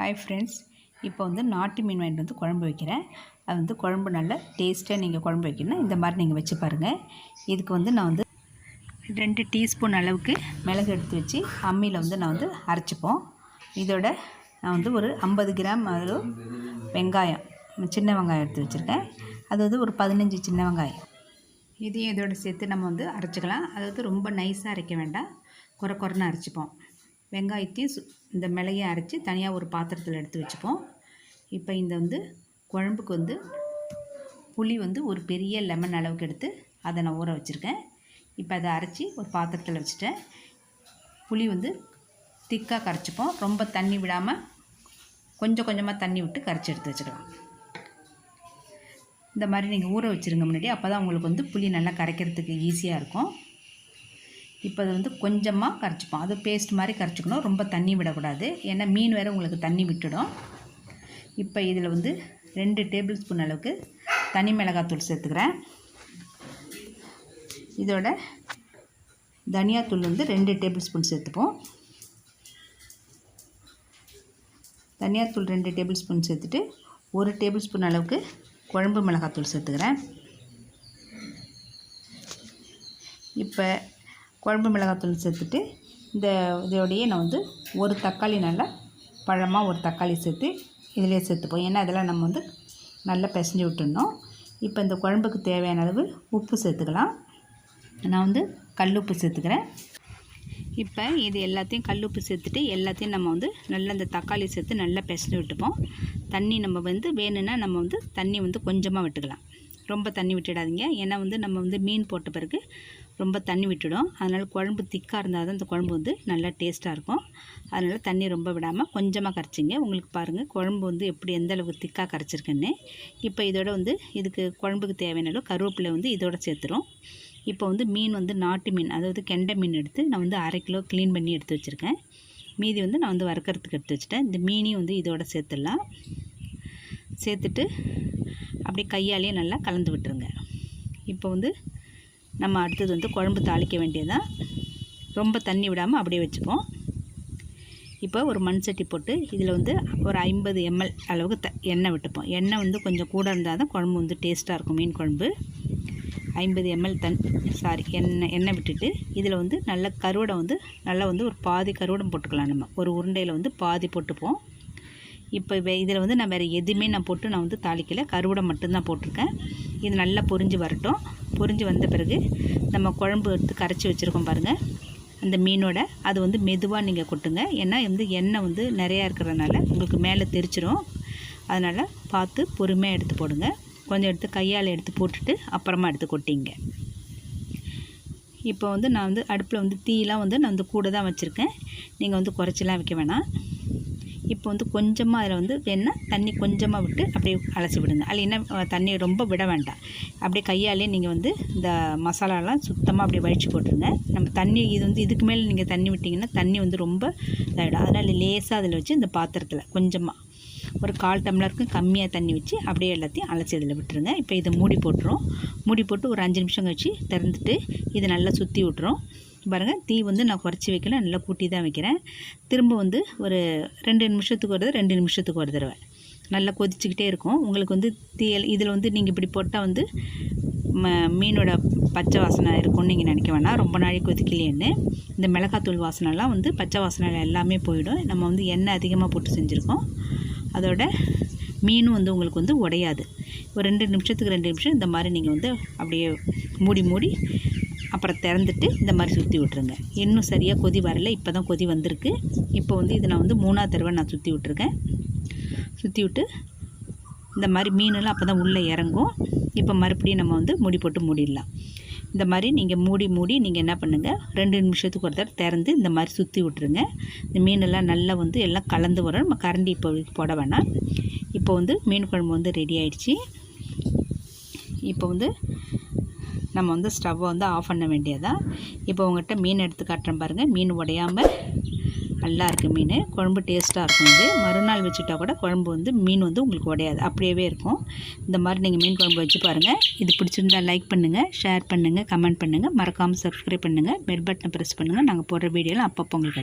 Hi friends இப்போ வந்து நாட்டு மீன் வாங்கிட்டு வந்து குழம்பு வைக்கிறேன். அது வந்து குழம்பு நல்லா டேஸ்ட்டாக நீங்கள் குழம்பு வைக்கணும் இந்த மாதிரி நீங்கள் வச்சு பாருங்கள் இதுக்கு வந்து நான் வந்து ரெண்டு டீஸ்பூன் அளவுக்கு மிளகு எடுத்து வச்சு அம்மியில் வந்து நான் வந்து அரைச்சிப்போம். இதோட நான் வந்து ஒரு ஐம்பது கிராம் அளவு வெங்காயம் சின்ன வெங்காயம் எடுத்து வச்சுருக்கேன். அது வந்து ஒரு பதினஞ்சு சின்ன வெங்காயம். இதையும் இதோட சேர்த்து நம்ம வந்து அரைச்சிக்கலாம். அதாவது ரொம்ப நைஸாக அரைக்க வேண்டாம். குறை குறைன்னு அரைச்சிப்போம். வெங்காயத்தையும் சு இந்த மிளகையும் அரைச்சி தனியாக ஒரு பாத்திரத்தில் எடுத்து வச்சுப்போம். இப்போ இந்த வந்து குழம்புக்கு வந்து புளி வந்து ஒரு பெரிய லெமன் அளவுக்கு எடுத்து அதை நான் ஊற வச்சுருக்கேன். இப்போ அதை அரைச்சி ஒரு பாத்திரத்தில் வச்சுட்டேன். புளி வந்து திக்காக கரைச்சிப்போம். ரொம்ப தண்ணி விடாமல் கொஞ்சம் கொஞ்சமாக தண்ணி விட்டு கரைச்சி எடுத்து வச்சுக்கலாம் இந்த மாதிரி நீங்கள் ஊற வச்சுருங்க முன்னாடி. அப்போ தான் உங்களுக்கு வந்து புளி நல்லா கரைக்கிறதுக்கு ஈஸியாக இருக்கும். இப்போ அது வந்து கொஞ்சமாக கரைச்சிப்போம். அது பேஸ்ட் மாதிரி கரைச்சிக்கணும். ரொம்ப தண்ணி விடக்கூடாது. ஏன்னா மீன் வேறு உங்களுக்கு தண்ணி விட்டுடும். இப்போ இதில் வந்து ரெண்டு டேபிள் ஸ்பூன் அளவுக்கு தனி மிளகாத்தூள் சேர்த்துக்கிறேன். இதோட தனியாத்தூள் வந்து ரெண்டு டேபிள் ஸ்பூன் சேர்த்துப்போம். தனியாத்தூள் ரெண்டு டேபிள் ஸ்பூன் சேர்த்துட்டு ஒரு டேபிள் ஸ்பூன் அளவுக்கு குழம்பு மிளகாத்தூள் சேர்த்துக்கிறேன். இப்போ குழம்பு மிளகாத்தூள் சேர்த்துட்டு இந்த இதோடையே நான் வந்து ஒரு தக்காளி நல்லா பழமாக ஒரு தக்காளி சேர்த்து இதிலே சேர்த்துப்போம். ஏன்னா இதெல்லாம் நம்ம வந்து நல்லா பிசைஞ்சு விட்டுடணும். இப்போ இந்த குழம்புக்கு தேவையான அளவு உப்பு சேர்த்துக்கலாம். நான் வந்து கல் உப்பு சேர்த்துக்கிறேன். இப்போ இது எல்லாத்தையும் கல் உப்பு சேர்த்துட்டு எல்லாத்தையும் நம்ம வந்து நல்லா இந்த தக்காளி சேர்த்து நல்லா பிசைஞ்சு விட்டுப்போம். தண்ணி நம்ம வந்து வேணும்னா நம்ம வந்து தண்ணி வந்து கொஞ்சமாக விட்டுக்கலாம். ரொம்ப தண்ணி விட்டுடாதீங்க. ஏன்னா வந்து நம்ம வந்து மீன் போட்ட பிறகு ரொம்ப தண்ணி விட்டுடும். அதனால் குழம்பு திக்காக இருந்தால் தான் இந்த குழம்பு வந்து நல்லா டேஸ்ட்டாக இருக்கும். அதனால் தண்ணி ரொம்ப விடாமல் கொஞ்சமாக கரைச்சிங்க. உங்களுக்கு பாருங்கள் குழம்பு வந்து எப்படி எந்த அளவுக்கு திக்காக கரைச்சிருக்குன்னு. இப்போ இதோட வந்து இதுக்கு குழம்புக்கு தேவையான அளவு கருவேப்பிலை வந்து இதோட சேர்த்துரும் இப்போ வந்து மீன் வந்து நாட்டு மீன் அதாவது கெண்டை மீன் எடுத்து நான் வந்து அரை கிலோ க்ளீன் பண்ணி எடுத்து வச்சுருக்கேன். மீதி வந்து நான் வந்து வறுக்கிறதுக்கு எடுத்து வச்சுட்டேன். இந்த மீனையும் வந்து இதோட சேர்த்துடலாம். சேர்த்துட்டு அப்படியே கையாலேயே நல்லா கலந்து விட்டுருங்க. இப்போ வந்து நம்ம அடுத்தது வந்து குழம்பு தாளிக்க வேண்டியதான் ரொம்ப தண்ணி விடாமல் அப்படியே வச்சுப்போம். இப்போ ஒரு மண் சட்டி போட்டு இதில் வந்து ஒரு ஐம்பது எம்எல் அளவுக்கு த எண்ணெய் விட்டுப்போம். எண்ணெய் வந்து கொஞ்சம் கூட இருந்தால் தான் குழம்பு வந்து டேஸ்ட்டாக இருக்கும் மீன் குழம்பு. ஐம்பது எம்எல் தன் சாரி எண்ணெய் எண்ணெய் விட்டுட்டு இதில் வந்து நல்ல கருவடை வந்து நல்லா வந்து ஒரு பாதி கருவடம் போட்டுக்கலாம் நம்ம. ஒரு உருண்டையில் வந்து பாதி போட்டுப்போம். இப்போ இதில் வந்து நான் வேறு எதுவுமே நான் போட்டு நான் வந்து தாளிக்கலை. கருவடை மட்டும்தான் போட்டிருக்கேன். இது நல்லா பொரிஞ்சு வரட்டும். பொரிஞ்சு வந்த பிறகு நம்ம குழம்பு எடுத்து கரைச்சி வச்சுருக்கோம் பாருங்கள் அந்த மீனோட அது வந்து மெதுவாக நீங்கள் கொட்டுங்க. ஏன்னா வந்து எண்ணெய் வந்து நிறையா இருக்கிறதுனால உங்களுக்கு மேலே தெரிச்சிடும் அதனால் பார்த்து பொறுமையாக எடுத்து போடுங்க. கொஞ்சம் எடுத்து கையால் எடுத்து போட்டுட்டு அப்புறமா எடுத்து கொட்டிங்க. இப்போ வந்து நான் வந்து அடுப்பில் வந்து தீயெலாம் வந்து நான் வந்து கூட தான் வச்சுருக்கேன். நீங்கள் வந்து குறைச்சிலாம் வைக்க வேணாம். இப்போ வந்து கொஞ்சமாக அதில் வந்து வேணால் தண்ணி கொஞ்சமாக விட்டு அப்படியே அலசி விடுங்க. இல்லைன்னா தண்ணி ரொம்ப விட வேண்டாம். அப்படியே கையாலே நீங்கள் வந்து இந்த மசாலாலாம் சுத்தமாக அப்படியே வழித்து போட்டுருங்க. நம்ம தண்ணி இது வந்து இதுக்கு மேலே நீங்கள் தண்ணி விட்டிங்கன்னா தண்ணி வந்து ரொம்ப இதாகிடும் அதனால் லேசாக அதில் வச்சு இந்த பாத்திரத்தில் கொஞ்சமாக ஒரு கால் டம்ளருக்கு கம்மியாக தண்ணி வச்சு அப்படியே எல்லாத்தையும் அலசி இதில் விட்டுருங்க. இப்போ இதை மூடி போட்டுரும் மூடி போட்டு ஒரு அஞ்சு நிமிஷம் கழிச்சு திறந்துட்டு இதை நல்லா சுற்றி விட்டுரும் பாருங்கள் தீ வந்து நான் குறைச்சி வைக்கல. நல்லா கூட்டி தான் வைக்கிறேன். திரும்ப வந்து ஒரு ரெண்டு நிமிஷத்துக்கு ஒரு ரெண்டு நிமிஷத்துக்கு ஒரு தடவை. நல்லா கொதிச்சுக்கிட்டே இருக்கும். உங்களுக்கு வந்து தீயல் இதில் வந்து நீங்கள் இப்படி போட்டால் வந்து ம மீனோட பச்சை வாசனை இருக்கும்னு நீங்கள் நினைக்க வேணாம். ரொம்ப நாளைக்கு கொதிக்கலையேன்னு. இந்த மிளகாத்தூள் வாசனைலாம் வந்து பச்சை வாசனை எல்லாமே போயிடும். நம்ம வந்து எண்ணெய் அதிகமாக போட்டு செஞ்சுருக்கோம். அதோட மீனும் வந்து உங்களுக்கு வந்து உடையாது. ஒரு ரெண்டு நிமிஷத்துக்கு ரெண்டு நிமிஷம் இந்த மாதிரி நீங்கள் வந்து அப்படியே மூடி மூடி அப்புறம் திறந்துட்டு இந்த மாதிரி சுற்றி விட்ருங்க இன்னும் சரியாக கொதி வரல. இப்போ தான் கொதி வந்திருக்கு. இப்போ வந்து இதை நான் வந்து மூணாவது தடவை நான் சுற்றி விட்ருக்கேன் சுற்றி விட்டு இந்த மாதிரி மீனெல்லாம் அப்போ தான் உள்ளே இறங்கும். இப்போ மறுபடியும் நம்ம வந்து முடி போட்டு மூடிடலாம். இந்த மாதிரி நீங்கள் மூடி மூடி நீங்கள் என்ன பண்ணுங்கள் ரெண்டு நிமிஷத்துக்கு ஒரு தடவை திறந்து இந்த மாதிரி சுற்றி விட்ருங்க இந்த மீனெல்லாம் நல்லா வந்து எல்லாம் கலந்து வரும். நம்ம கரண்டி இப்போ போட வேணாம். இப்போ வந்து மீன் குழம்பு வந்து ரெடி ஆயிடுச்சு. இப்போ வந்து நம்ம வந்து ஸ்டவ்வை வந்து ஆஃப் பண்ண வேண்டியதான் இப்போ உங்கள்கிட்ட மீன் எடுத்து காட்டுறேன் பாருங்கள் மீன் உடையாமல் நல்லா இருக்குது மீன். குழம்பு டேஸ்ட்டாக இருக்கும் இது. மறுநாள் வச்சுட்டா கூட குழம்பு வந்து மீன் வந்து உங்களுக்கு உடையாது. அப்படியே இருக்கும். இந்த மாதிரி நீங்கள் மீன் குழம்பு வச்சு பாருங்கள் இது பிடிச்சிருந்தா லைக் பண்ணுங்கள் ஷேர் பண்ணுங்கள் கமெண்ட் பண்ணுங்கள் மறக்காமல் சப்ஸ்கிரைப் பண்ணுங்கள் பெல் பட்டனை ப்ரெஸ் பண்ணுங்கள் நாங்கள் போடுற வீடியோலாம் அப்பப்போ உங்களுக்கு